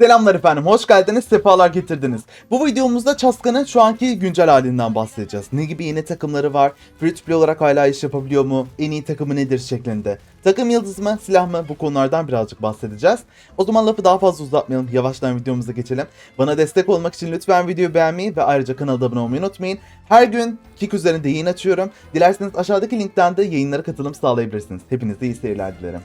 Selamlar efendim, hoş geldiniz, sefalar getirdiniz. Bu videomuzda Çaska'nın şu anki güncel halinden bahsedeceğiz. Ne gibi yeni takımları var, free to play olarak hala iş yapabiliyor mu, en iyi takımı nedir şeklinde. Takım yıldız mı, silah mı bu konulardan birazcık bahsedeceğiz. O zaman lafı daha fazla uzatmayalım, yavaştan videomuza geçelim. Bana destek olmak için lütfen videoyu beğenmeyi ve ayrıca kanala abone olmayı unutmayın. Her gün Kik üzerinde yayın açıyorum. Dilerseniz aşağıdaki linkten de yayınlara katılım sağlayabilirsiniz. Hepinize iyi seyirler dilerim.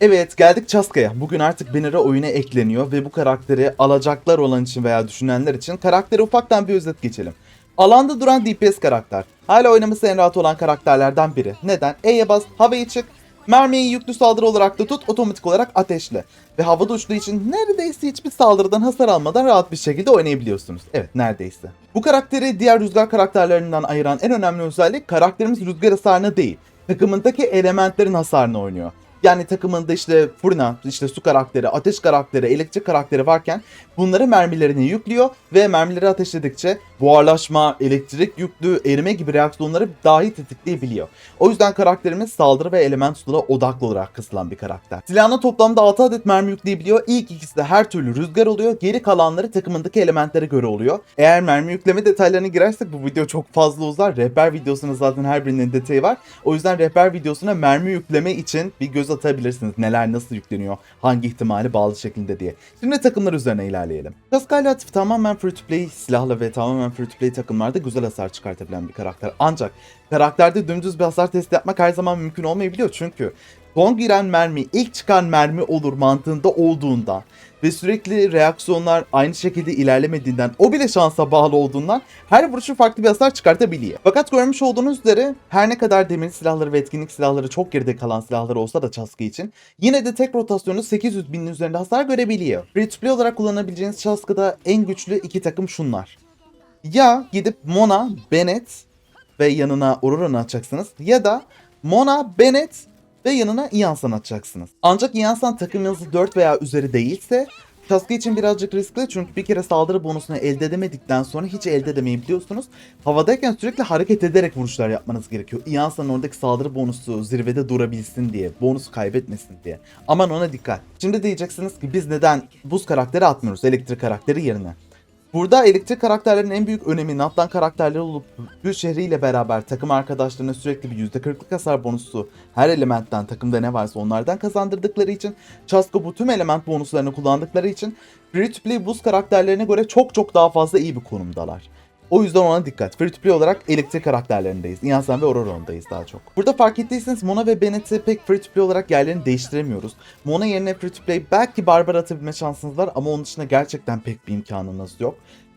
Evet geldik Çaska'ya. Bugün artık Banner'a oyuna ekleniyor ve bu karakteri alacaklar olan için veya düşünenler için karakteri ufaktan bir özet geçelim. Alanda duran DPS karakter. Hala oynaması en rahat olan karakterlerden biri. Neden? E'ye bas, havaya çık. Mermiyi yüklü saldırı olarak da tut, otomatik olarak ateşle. Ve havada uçtuğu için neredeyse hiçbir saldırıdan hasar almadan rahat bir şekilde oynayabiliyorsunuz. Evet neredeyse. Bu karakteri diğer rüzgar karakterlerinden ayıran en önemli özellik karakterimiz rüzgar hasarını değil, takımındaki elementlerin hasarını oynuyor. Yani takımında işte fırına, işte su karakteri, ateş karakteri, elektrik karakteri varken bunları mermilerine yüklüyor ve mermileri ateşledikçe buharlaşma, elektrik yüklü, erime gibi reaksiyonları dahi tetikleyebiliyor. O yüzden karakterimiz saldırı ve element sulara odaklı olarak kısılan bir karakter. Silahına toplamda 6 adet mermi yükleyebiliyor. İlk ikisi de her türlü rüzgar oluyor. Geri kalanları takımındaki elementlere göre oluyor. Eğer mermi yükleme detaylarına girersek bu video çok fazla uzar. Rehber videosunda zaten her birinin detayı var. O yüzden rehber videosuna mermi yükleme için bir göz atabilirsiniz. Neler nasıl yükleniyor, hangi ihtimali bağlı şeklinde diye. Şimdi takımlar üzerine ilerleyelim. Kaskayla Atif tamamen free to play silahla ve tamamen free to play takımlarda güzel hasar çıkartabilen bir karakter. Ancak karakterde dümdüz bir hasar testi yapmak her zaman mümkün olmayabiliyor çünkü son giren mermi ilk çıkan mermi olur mantığında olduğunda ve sürekli reaksiyonlar aynı şekilde ilerlemediğinden o bile şansa bağlı olduğundan her vuruşu farklı bir hasar çıkartabiliyor. Fakat görmüş olduğunuz üzere her ne kadar demir silahları ve etkinlik silahları çok geride kalan silahlar olsa da Çaskı için yine de tek rotasyonu 800 binin üzerinde hasar görebiliyor. Free to play olarak kullanabileceğiniz Çaskı'da en güçlü iki takım şunlar. Ya gidip Mona, Bennett ve yanına Aurora'nı atacaksınız ya da Mona, Bennett ve yanına Iansan atacaksınız. Ancak Iansan takım yıldızı 4 veya üzeri değilse Kaskı için birazcık riskli çünkü bir kere saldırı bonusunu elde edemedikten sonra hiç elde edemeyebiliyorsunuz. Havadayken sürekli hareket ederek vuruşlar yapmanız gerekiyor. Iansan'ın oradaki saldırı bonusu zirvede durabilsin diye, bonusu kaybetmesin diye. Aman ona dikkat. Şimdi diyeceksiniz ki biz neden buz karakteri atmıyoruz elektrik karakteri yerine? Burada elektrik karakterlerin en büyük önemi Natlan karakterleri olup Gül şehriyle beraber takım arkadaşlarına sürekli bir %40'lık hasar bonusu her elementten takımda ne varsa onlardan kazandırdıkları için Chasko bu tüm element bonuslarını kullandıkları için Free to Play buz karakterlerine göre çok çok daha fazla iyi bir konumdalar. O yüzden ona dikkat. Free to play olarak elektrik karakterlerindeyiz. Iansan ve Aurora'ndayız daha çok. Burada fark ettiyseniz Mona ve Bennett'i pek free to play olarak yerlerini değiştiremiyoruz. Mona yerine free to play belki barbar atabilme şansınız var ama onun dışında gerçekten pek bir imkanınız yok.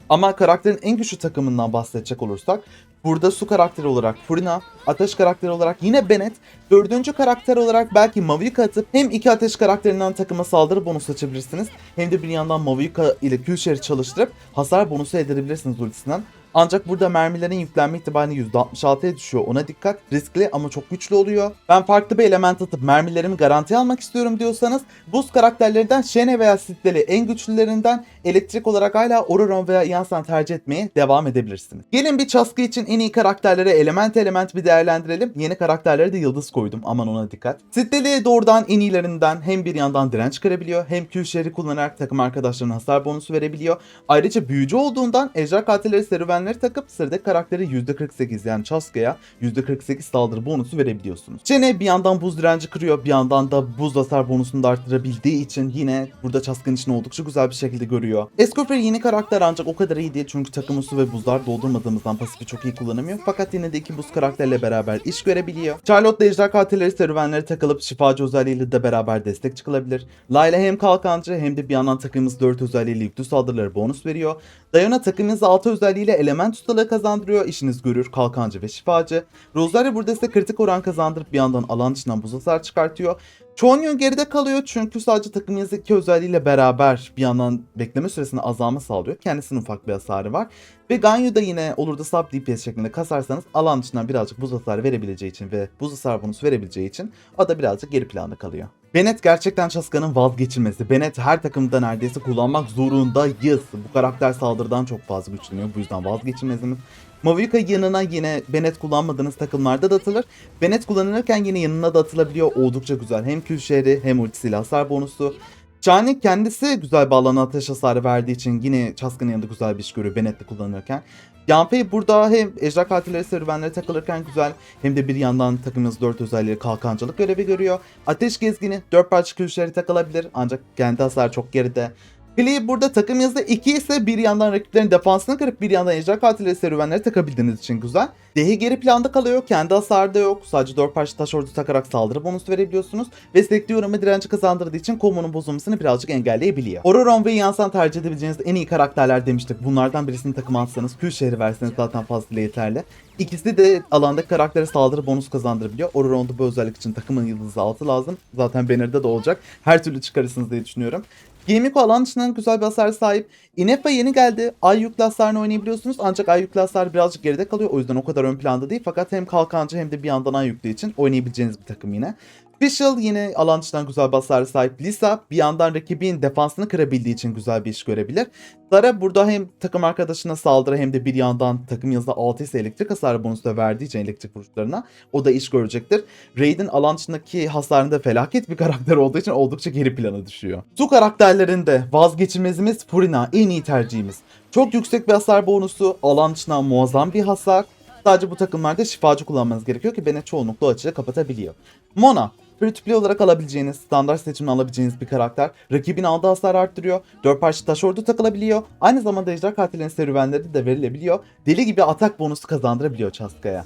Ama karakterin en güçlü takımından bahsedecek olursak burada su karakteri olarak Furina, ateş karakteri olarak yine Bennett, dördüncü karakter olarak belki Mavuika atıp hem iki ateş karakterinden takıma saldırı bonusu açabilirsiniz hem de bir yandan Mavuika ile Külşer'i çalıştırıp hasar bonusu elde edebilirsiniz ultisinden. Ancak burada mermilerin yüklenme ihtimali %66'ya düşüyor. Ona dikkat. Riskli ama çok güçlü oluyor. Ben farklı bir element atıp mermilerimi garanti almak istiyorum diyorsanız buz karakterlerinden Shene veya Sitleri en güçlülerinden elektrik olarak hala Auroron veya Iansan tercih etmeye devam edebilirsiniz. Gelin bir Çaskı için en iyi karakterleri element element bir değerlendirelim. Yeni karakterlere de yıldız koydum. Aman ona dikkat. Sitleri doğrudan en iyilerinden hem bir yandan direnç çıkarabiliyor hem Q-Shell'i kullanarak takım arkadaşlarına hasar bonusu verebiliyor. Ayrıca büyücü olduğundan ejder katilleri serüvenleri takıp sıradaki karakteri %48 yani Chaska'ya %48 saldırı bonusu verebiliyorsunuz. Çene bir yandan buz direnci kırıyor bir yandan da buz hasar bonusunu da arttırabildiği için yine burada Chaska'nın içini oldukça güzel bir şekilde görüyor. Escoffer yeni karakter ancak o kadar iyi değil çünkü takımı su ve buzlar doldurmadığımızdan pasifi çok iyi kullanamıyor. Fakat yine de iki buz karakterle beraber iş görebiliyor. Charlotte da ejder katilleri serüvenleri takılıp şifacı özelliğiyle de beraber destek çıkılabilir. Layla hem kalkancı hem de bir yandan takımımız 4 özelliğiyle yüklü saldırıları bonus veriyor. Diana takımınız 6 özelliğiyle element ustalığı kazandırıyor. İşiniz görür kalkancı ve şifacı. Rosario burada ise kritik oran kazandırıp bir yandan alan dışından buz hasar çıkartıyor. Chonyon geride kalıyor çünkü sadece takımınız iki özelliğiyle beraber bir yandan bekleme süresini azalma sağlıyor. Kendisinin ufak bir hasarı var. Ve Ganyu da yine olur da sub DPS şeklinde kasarsanız alan dışından birazcık buz hasarı verebileceği için ve buz hasar bonusu verebileceği için o da birazcık geri planda kalıyor. Bennett gerçekten Chaska'nın vazgeçilmezi. Bennett her takımda neredeyse kullanmak zorundayız. Bu karakter saldırıdan çok fazla güçleniyor. Bu yüzden vazgeçilmezimiz. Mavica yanına yine Bennett kullanmadığınız takımlarda da atılır. Bennett kullanılırken yine yanına da atılabiliyor. Oldukça güzel. Hem kül şehri hem ultisiyle hasar bonusu. Şahin kendisi güzel bağlanan ateş hasarı verdiği için yine Çaskı'nın yanında güzel bir iş görüyor Bennett'le kullanırken. Yanpei burada hem ejder katilleri serüvenleri takılırken güzel hem de bir yandan takımımız 4 özelliği kalkancılık görevi görüyor. Ateş gezgini 4 parça külüşleri takılabilir ancak kendi hasar çok geride. Klee burada takım yazıda 2 ise bir yandan rakiplerin defansını kırıp bir yandan ejder katilleri serüvenleri takabildiğiniz için güzel. Dehi geri planda kalıyor. Kendi hasarı da yok. Sadece 4 parça taş ordu takarak saldırı bonusu verebiliyorsunuz. Ve sürekli yoruma direnci kazandırdığı için komunun bozulmasını birazcık engelleyebiliyor. Auroron ve Yansan tercih edebileceğiniz en iyi karakterler demiştik. Bunlardan birisini takıma atsanız Kül şehri verseniz zaten fazlasıyla yeterli. İkisi de alandaki karaktere saldırı bonus kazandırabiliyor. Auroron'da bu özellik için takımın yıldızı 6 lazım. Zaten Banner'da da olacak. Her türlü çıkarırsınız diye düşünüyorum. Giyimiko alan dışından güzel bir hasar sahip. Inefa yeni geldi. Ay yüklü hasarını oynayabiliyorsunuz. Ancak ay yüklü hasar birazcık geride kalıyor. O yüzden o kadar ön planda değil. Fakat hem kalkancı hem de bir yandan ay yüklü için oynayabileceğiniz bir takım yine. Fischl yine alan dışından güzel bir hasara sahip. Lisa bir yandan rakibin defansını kırabildiği için güzel bir iş görebilir. Zara burada hem takım arkadaşına saldırı hem de bir yandan takım yazıda 6 ise elektrik hasarı bonusu da verdiği için elektrik vuruşlarına o da iş görecektir. Raid'in alan dışındaki hasarında felaket bir karakter olduğu için oldukça geri plana düşüyor. Su karakterlerinde vazgeçilmezimiz Furina en iyi tercihimiz. Çok yüksek bir hasar bonusu, alan dışından muazzam bir hasar. Sadece bu takımlarda şifacı kullanmanız gerekiyor ki beni çoğunlukla o açığı kapatabiliyor. Mona, Free olarak alabileceğiniz, standart seçimle alabileceğiniz bir karakter. Rakibin aldığı hasar arttırıyor. 4 parça taş ordu takılabiliyor. Aynı zamanda ejder katilinin serüvenleri de verilebiliyor. Deli gibi atak bonusu kazandırabiliyor Çaska'ya.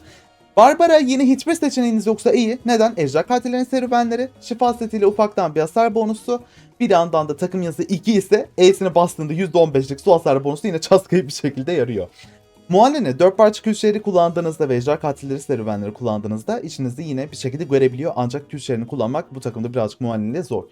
Barbara yine hiçbir seçeneğiniz yoksa iyi. Neden? Ejder katillerinin serüvenleri, şifa setiyle ufaktan bir hasar bonusu. Bir yandan da takım yazısı 2 ise E'sini bastığında %15'lik su hasar bonusu yine Çaska'yı bir şekilde yarıyor. Muallini 4 parça kül şehri kullandığınızda ve ejder katilleri serüvenleri kullandığınızda içinizde yine bir şekilde görebiliyor. Ancak kül şehrini kullanmak bu takımda birazcık Muallini zor.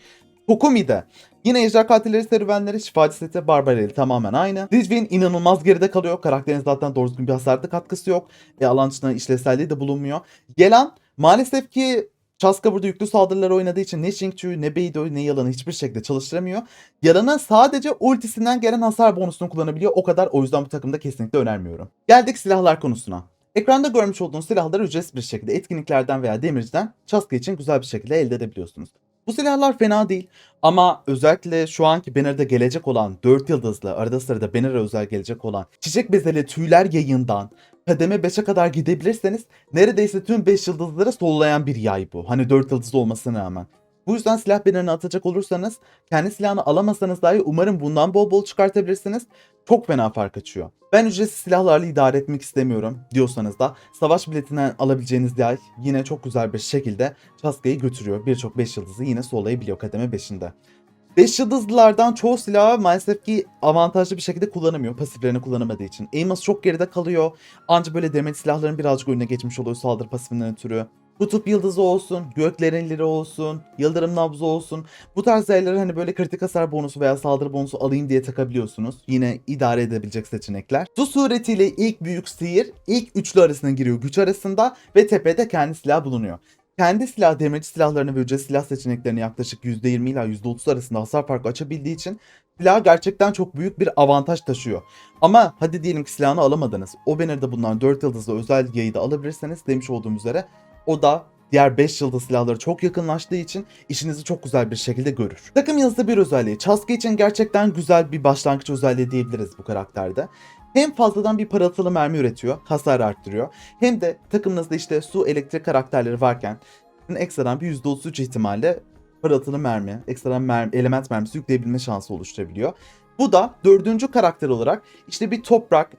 Kokumi'de yine ejder katilleri serüvenleri şifacı seti Barbara ile tamamen aynı. Ridgewind inanılmaz geride kalıyor. Karakterin zaten doğru düzgün bir hasarda katkısı yok. E, alan dışında işlevselliği de bulunmuyor. Gelen maalesef ki Chaska burada yüklü saldırıları oynadığı için ne Xingqiu ne Beidou ne Yalan'ı hiçbir şekilde çalıştıramıyor. Yalan'a sadece ultisinden gelen hasar bonusunu kullanabiliyor. O kadar o yüzden bu takımda kesinlikle önermiyorum. Geldik silahlar konusuna. Ekranda görmüş olduğunuz silahları ücretsiz bir şekilde etkinliklerden veya demirciden Chaska için güzel bir şekilde elde edebiliyorsunuz. Bu silahlar fena değil ama özellikle şu anki Banner'da gelecek olan 4 yıldızlı arada sırada Banner'a özel gelecek olan çiçek bezeli tüyler yayından kademe 5'e kadar gidebilirseniz neredeyse tüm 5 yıldızları sollayan bir yay bu. Hani 4 yıldızlı olmasına rağmen. Bu yüzden silah bannerını atacak olursanız kendi silahını alamasanız dahi umarım bundan bol bol çıkartabilirsiniz. Çok fena fark açıyor. Ben ücretsiz silahlarla idare etmek istemiyorum diyorsanız da savaş biletinden alabileceğiniz yay yine çok güzel bir şekilde Chaska'yı götürüyor. Birçok 5 yıldızı yine sollayabiliyor kademe 5'inde. 5 yıldızlılardan çoğu silahı maalesef ki avantajlı bir şekilde kullanamıyor. Pasiflerini kullanamadığı için. Amos çok geride kalıyor. Ancak böyle demir silahların birazcık önüne geçmiş oluyor saldırı pasifinden ötürü. Kutup yıldızı olsun, göklerenleri olsun, yıldırım nabzı olsun. Bu tarz yerleri hani böyle kritik hasar bonusu veya saldırı bonusu alayım diye takabiliyorsunuz. Yine idare edebilecek seçenekler. Su suretiyle ilk büyük sihir ilk üçlü arasına giriyor güç arasında ve tepede kendi silah bulunuyor. Kendi silah demirci silahlarını ve ücretsiz silah seçeneklerini yaklaşık %20 ila %30 arasında hasar farkı açabildiği için silah gerçekten çok büyük bir avantaj taşıyor. Ama hadi diyelim ki silahını alamadınız. O banner'da bulunan 4 yıldızlı özel yayı da alabilirseniz demiş olduğum üzere o da diğer 5 yıldız silahları çok yakınlaştığı için işinizi çok güzel bir şekilde görür. Takım yazısı bir özelliği. Chaska için gerçekten güzel bir başlangıç özelliği diyebiliriz bu karakterde. Hem fazladan bir parıltılı mermi üretiyor, hasar arttırıyor. Hem de takımınızda işte su, elektrik karakterleri varken ekstradan bir %33 ihtimalle parıltılı mermi, ekstradan mermi, element mermisi yükleyebilme şansı oluşturabiliyor. Bu da dördüncü karakter olarak işte bir toprak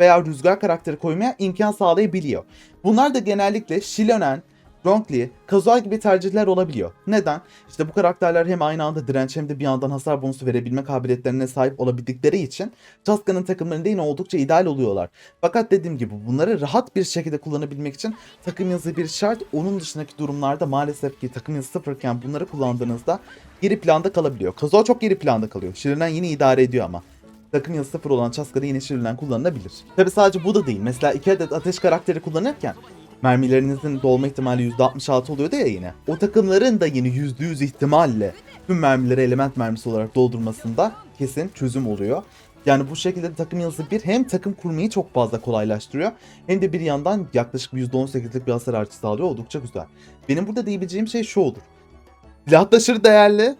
veya rüzgar karakteri koymaya imkan sağlayabiliyor. Bunlar da genellikle Shilonen, Zhongli, Kazuha gibi tercihler olabiliyor. Neden? İşte bu karakterler hem aynı anda direnç hem de bir yandan hasar bonusu verebilme kabiliyetlerine sahip olabildikleri için Chaska'nın takımlarında yine oldukça ideal oluyorlar. Fakat dediğim gibi bunları rahat bir şekilde kullanabilmek için takım yazı bir şart. Onun dışındaki durumlarda maalesef ki takım yazı sıfırken bunları kullandığınızda geri planda kalabiliyor. Kazuha çok geri planda kalıyor. Shirinen yine idare ediyor ama takım yazı sıfır olan Chaska'da yine Shirinen kullanılabilir. Tabi sadece bu da değil. Mesela iki adet ateş karakteri kullanırken mermilerinizin dolma ihtimali %66 oluyordu ya yine. O takımların da yine %100 ihtimalle tüm mermileri element mermisi olarak doldurmasında kesin çözüm oluyor. Yani bu şekilde takım yıldızı bir hem takım kurmayı çok fazla kolaylaştırıyor hem de bir yandan yaklaşık %18'lik bir hasar artışı sağlıyor. Oldukça güzel. Benim burada diyebileceğim şey şu olur. Silah taşırı değerli.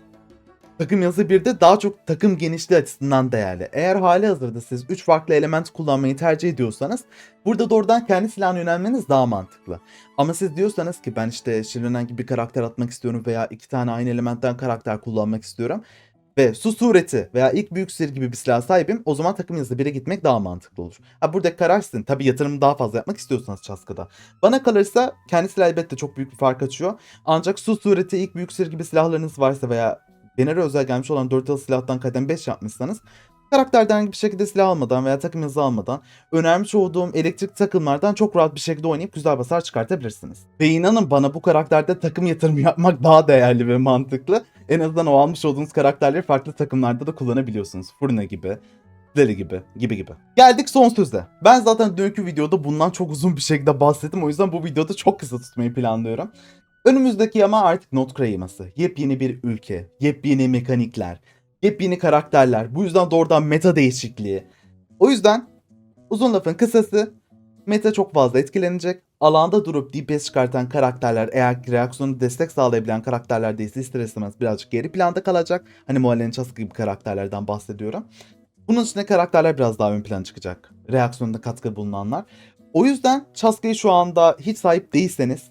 Takım yazı bir de daha çok takım genişliği açısından değerli. Eğer hali hazırda siz 3 farklı element kullanmayı tercih ediyorsanız burada doğrudan kendi silahına yönelmeniz daha mantıklı. Ama siz diyorsanız ki ben işte Şirvenen gibi bir karakter atmak istiyorum veya iki tane aynı elementten karakter kullanmak istiyorum ve su sureti veya ilk büyük sır gibi bir silah sahibim o zaman takım yazı 1'e gitmek daha mantıklı olur. Ha burada karar sizin. Tabii yatırımı daha fazla yapmak istiyorsanız Çaska'da. Bana kalırsa kendi silah elbette çok büyük bir fark açıyor. Ancak su sureti ilk büyük sır gibi silahlarınız varsa veya Genere özel gelmiş olan 4 yıl silahtan kadem 5 yapmışsanız karakterden bir şekilde silah almadan veya takım yazı almadan önermiş olduğum elektrik takımlardan çok rahat bir şekilde oynayıp güzel basar çıkartabilirsiniz. Ve inanın bana bu karakterde takım yatırımı yapmak daha değerli ve mantıklı. En azından o almış olduğunuz karakterleri farklı takımlarda da kullanabiliyorsunuz. Furna gibi, Deli gibi, gibi gibi. Geldik son söze. Ben zaten dünkü videoda bundan çok uzun bir şekilde bahsettim. O yüzden bu videoda çok kısa tutmayı planlıyorum. Önümüzdeki yama artık not kayması. Yepyeni bir ülke, yepyeni mekanikler, yepyeni karakterler. Bu yüzden doğrudan meta değişikliği. O yüzden uzun lafın kısası meta çok fazla etkilenecek. Alanda durup DPS çıkartan karakterler eğer reaksiyonu destek sağlayabilen karakterler değilse ister istemez birazcık geri planda kalacak. Hani Muallen Çaskı gibi karakterlerden bahsediyorum. Bunun içinde karakterler biraz daha ön plana çıkacak. Reaksiyonunda katkı bulunanlar. O yüzden Çaska'yı şu anda hiç sahip değilseniz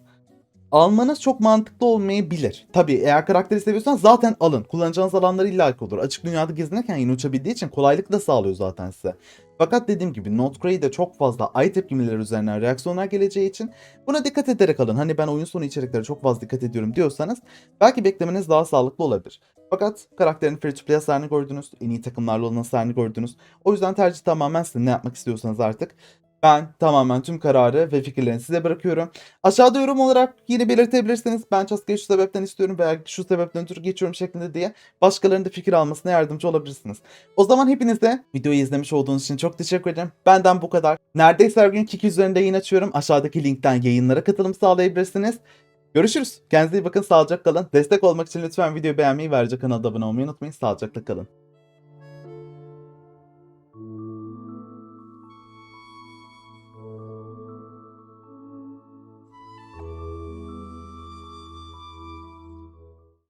almanız çok mantıklı olmayabilir. Tabii eğer karakteri seviyorsanız zaten alın. Kullanacağınız alanlar illaki olur. Açık dünyada gezinirken yine uçabildiği için kolaylık da sağlıyor zaten size. Fakat dediğim gibi Notgrade'de çok fazla ay tepkimeleri üzerinden reaksiyonlar geleceği için buna dikkat ederek alın. Hani ben oyun sonu içeriklere çok fazla dikkat ediyorum diyorsanız belki beklemeniz daha sağlıklı olabilir. Fakat karakterin free to play hasarını gördünüz. En iyi takımlarla olan hasarını gördünüz. O yüzden tercih tamamen sizin ne yapmak istiyorsanız artık. Ben tamamen tüm kararı ve fikirlerini size bırakıyorum. Aşağıda yorum olarak yine belirtebilirsiniz. Ben Çaska'yı şu sebepten istiyorum veya şu sebepten ötürü geçiyorum şeklinde diye başkalarının da fikir almasına yardımcı olabilirsiniz. O zaman hepinize videoyu izlemiş olduğunuz için çok teşekkür ederim. Benden bu kadar. Neredeyse her gün Kiki üzerinde yayın açıyorum. Aşağıdaki linkten yayınlara katılım sağlayabilirsiniz. Görüşürüz. Kendinize iyi bakın. Sağlıcakla kalın. Destek olmak için lütfen videoyu beğenmeyi ve ayrıca kanala abone olmayı unutmayın. Sağlıcakla kalın.